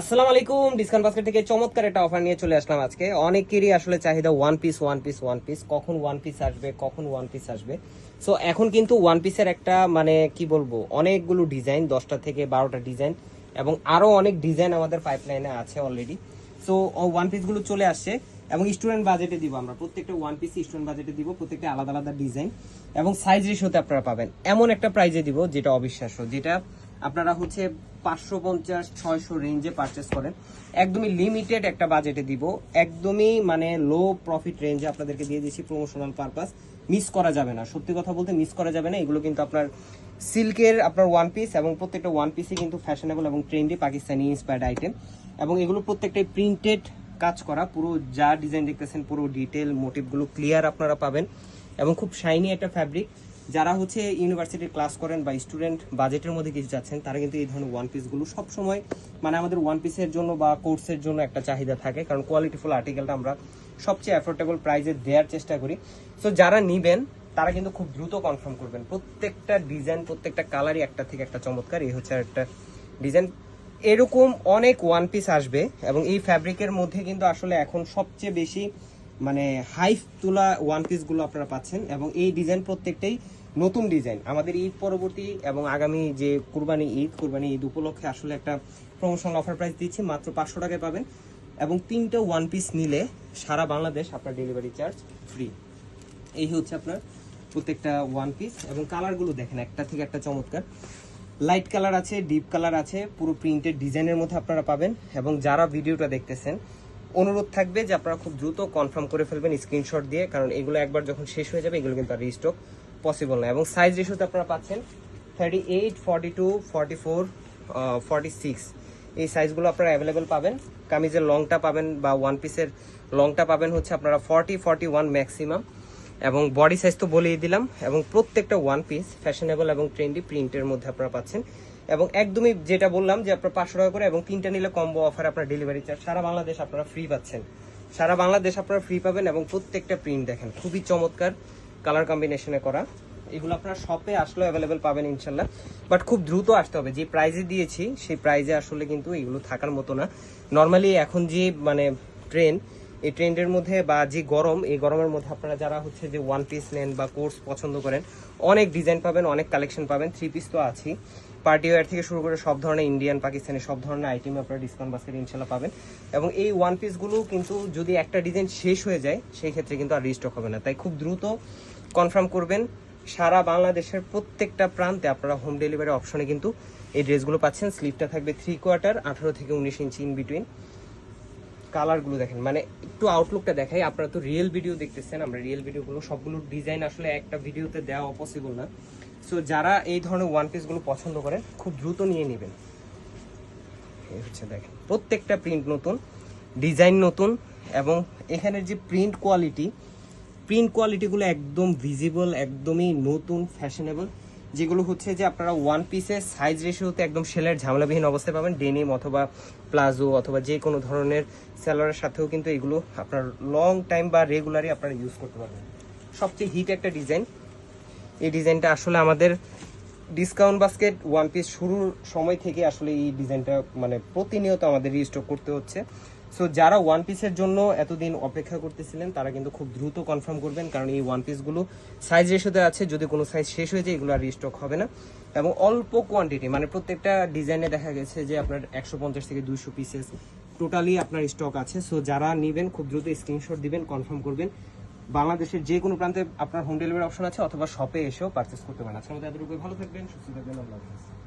আসসালামু আলাইকুম, discount basket থেকে চমৎকার একটা অফার নিয়ে চলে আসলাম আজকে। অনেকেরই আসলে চাহিদা one piece one piece one piece কখন ওয়ান পিস আসবে, কখন ওয়ান পিস আসবে। সো এখন কিন্তু ওয়ান পিসের একটা মানে কি বলব, অনেকগুলো ডিজাইন দশটা থেকে বারোটা ডিজাইন এবং আরও অনেক ডিজাইন আমাদের পাইপলাইনে আছে অলরেডি সো ওয়ান পিসগুলো চলে আসছে, এবং স্টুডেন্ট বাজেটে দিব আমরা। প্রত্যেকটা ওয়ান পিস স্টুডেন্ট বাজেটে দিব, প্রত্যেকটা আলাদা আলাদা ডিজাইন এবং সাইজ রেশিওতে আপনারা পাবেন। এমন একটা প্রাইজে দিব, যেটা অবিশ্বাস্য, যেটা আপনারা হচ্ছে পাঁচশো পঞ্চাশ, ছয়শো রেঞ্জে পারচেস করেন। একদমই লিমিটেড একটা বাজেটে দিব। একদমই মানে লো প্রফিট রেঞ্জে আপনাদেরকে দিয়ে দিচ্ছি প্রমোশনাল পারপাস মিস করা যাবে না। সত্যি কথা বলতে মিস করা যাবে না। এগুলো কিন্তু আপনার সিল্কের আপনার ওয়ান পিস এবং প্রত্যেকটা ওয়ান পিসই কিন্তু ফ্যাশনেবল এবং ট্রেন্ডি পাকিস্তানি ইন্সপায়ার্ড আইটেম এবং এগুলো প্রত্যেকটাই প্রিন্টেড কাজ করা। পুরো যা ডিজাইন দেখতেছেন, পুরো ডিটেল মোটিভগুলো ক্লিয়ার আপনারা পাবেন। এবং খুব শাইনি একটা ফ্যাব্রিক যারা হচ্ছে ইউনিভার্সিটির ক্লাস করেন বা স্টুডেন্ট বাজেটের মধ্যে কিছু যাচ্ছেন তারা কিন্তু এই ধরনের ওয়ান পিসগুলো সবসময় মানে আমাদের ওয়ান পিসের জন্য বা কোর্সের জন্য একটা চাহিদা থাকে। কারণ কোয়ালিটিফুল আর্টিকেলটা আমরা সবচেয়ে অ্যাফোর্ডেবল প্রাইজে দেওয়ার চেষ্টা করি। সো যারা নিবেন, তারা কিন্তু খুব দ্রুত কনফার্ম করবেন। প্রত্যেকটা ডিজাইন প্রত্যেকটা কালারই একটা থেকে একটা চমৎকার। এই হচ্ছে একটা ডিজাইন এরকম অনেক ওয়ান পিস আসবে এবং এই ফ্যাব্রিকের মধ্যে কিন্তু আসলে এখন সবচেয়ে বেশি মানে হাইফ তোলা ওয়ান পিসগুলো আপনারা পাচ্ছেন। এবং এই ডিজাইন প্রত্যেকটাই নতুন ডিজাইন। আমাদের ঈদ পরবর্তী এবং আগামী যে কুরবানি ঈদ কুরবানি ঈদ উপলক্ষে আসলে একটা প্রমোশনাল অফার প্রাইস দিচ্ছি, মাত্র পাঁচশো টাকায় পাবেন। এবং তিনটা ওয়ান পিস নিলে সারা বাংলাদেশ আপনার ডেলিভারি চার্জ ফ্রি এই হচ্ছে আপনার প্রত্যেকটা ওয়ান পিস এবং কালারগুলো দেখেন, একটা থেকে একটা চমৎকার। লাইট কালার আছে ডিপ কালার আছে, পুরো প্রিন্টেড ডিজাইনের মধ্যে আপনারা পাবেন। এবং যারা ভিডিওটা দেখতেছেন, অনুরোধ থাকবে যে আপনারা খুব দ্রুত কনফার্ম করে ফেলবেন স্ক্রিনশট দিয়ে, কারণ এগুলো একবার যখন শেষ হয়ে যাবে, এগুলো কিন্তু আর রিস্টক পসিবল না। এবং সাইজ রেশিওতে আপনারা পাচ্ছেন thirty eight forty two forty four forty six এই সাইজগুলো আপনারা অ্যাভেলেবেল পাবেন। কামিজের লংটা পাবেন বা ওয়ান পিসের লংটা পাবেন হচ্ছে আপনারা ফর্টি ফর্টি ওয়ান ম্যাক্সিমাম এবং বডি সাইজ তো বলেই দিলাম। এবং প্রত্যেকটা ওয়ান পিস ফ্যাশনেবল এবং ট্রেন্ডি প্রিন্টের মধ্যে আপনারা পাচ্ছেন। এবং একদমই যেটা বললাম যে আপনার পাঁচশো টাকা করে এবং তিনটা নিলে কম্বো অফার আপনার ডেলিভারি চার্জ সারা বাংলাদেশ আপনারা ফ্রি পাচ্ছেন। সারা বাংলাদেশ আপনারা ফ্রি পাবেন এবং প্রত্যেকটা প্রিন্ট দেখেন। খুবই চমৎকার কালার কম্বিনেশনে করা। এগুলো আপনারা শপে আসলেও অ্যাভেলেবেল পাবেন ইনশাল্লাহ। বাট খুব দ্রুত আসতে হবে। যে প্রাইজে দিয়েছি, সেই প্রাইজে আসলে কিন্তু এগুলো থাকার মতো না। নর্মালি এখন যে মানে ট্রেন এই ট্রেন্ডের মধ্যে বা যে গরম, এই গরমের মধ্যে আপনারা যারা হচ্ছে যে ওয়ান পিস নেন বা কোর্স পছন্দ করেন, অনেক ডিজাইন পাবেন, অনেক কালেকশন পাবেন। থ্রি পিস তো আছেই। পার্টি ওয়ার থেকে শুরু করে সব ধরনের ইন্ডিয়ান পাকিস্তানি সব ধরনের আইটেম আপনারা ডিসকাউন্ট বাস্কেট ইনশাল্লাহ পাবেন। এবং এই ওয়ান পিসগুলো কিন্তু যদি একটা ডিজাইন শেষ হয়ে যায়, সেই ক্ষেত্রে কিন্তু আর রিস্টক হবে না। তাই খুব দ্রুত কনফার্ম করবেন। সারা বাংলাদেশের প্রত্যেকটা প্রান্তে আপনারা হোম ডেলিভারি অপশনে কিন্তু এই ড্রেসগুলো পাচ্ছেন। স্লিপটা থাকবে থ্রি কোয়ার্টার আঠারো থেকে উনিশ ইঞ্চি ইন বিটুইন কালারগুলো দেখেন মানে একটু আউটলুকটা দেখাই। আপনারা তো রিয়েল ভিডিও দেখতেছেন, আমরা রিয়েল ভিডিওগুলো সবগুলো ডিজাইন আসলে একটা ভিডিওতে দেওয়া পসিবল না। সো যারা এই ধরনের ওয়ান পিসগুলো পছন্দ করেন, খুব দ্রুত নিয়ে নেবেন। হচ্ছে দেখেন, প্রত্যেকটা প্রিন্ট নতুন ডিজাইন নতুন, এবং এখানের যে প্রিন্ট কোয়ালিটি প্রিন্ট কোয়ালিটিগুলো একদম ভিজিবল একদমই নতুন ফ্যাশনেবল যেগুলো হচ্ছে যে আপনারা ওয়ান পিসের সাইজ রেশিওতে একদম সেলের ঝামেলাবিহীন অবস্থায় পাবেন। ডেনিম অথবা প্লাজো অথবা যে কোনো ধরনের স্যালোয়ারের সাথেও কিন্তু এগুলো আপনার লং টাইম বা রেগুলারই আপনারা ইউজ করতে পারবেন। সবচেয়ে হিট একটা ডিজাইন এই ডিজাইনটা আসলে আমাদের ডিসকাউন্ট বাস্কেট ওয়ান পিস শুরুর সময় থেকে আসলে এই ডিজাইনটা মানে প্রতিনিয়ত আমাদের রিস্টক করতে হচ্ছে। সো যারা ওয়ান পিসের জন্য এতদিন অপেক্ষা করতেছিলেন, তারা কিন্তু খুব দ্রুত কনফার্ম করবেন, কারণ এই ওয়ান পিসগুলো সাইজ রেশোতে আছে, যদি কোনো সাইজ শেষ হয়ে যায়, এগুলো আর রিস্টক হবে না। এবং অল্প কোয়ান্টিটি মানে প্রত্যেকটা ডিজাইনে দেখা গেছে যে আপনার একশো পঞ্চাশ থেকে দুইশো পিসেস টোটালি আপনার স্টক আছে। সো যারা নেবেন, খুব দ্রুত স্ক্রিনশট দিবেন কনফার্ম করবেন। বাংলাদেশের যে কোনো প্রান্তে আপনার হোম ডেলিভারি অপশন আছে, অথবা শপে এসেও পারচেস করতে পারেন। আজকের মধ্যে এতটুকু ভালো থাকবেন, সুস্থ থাকবেন, আল্লাহ হাফেজ।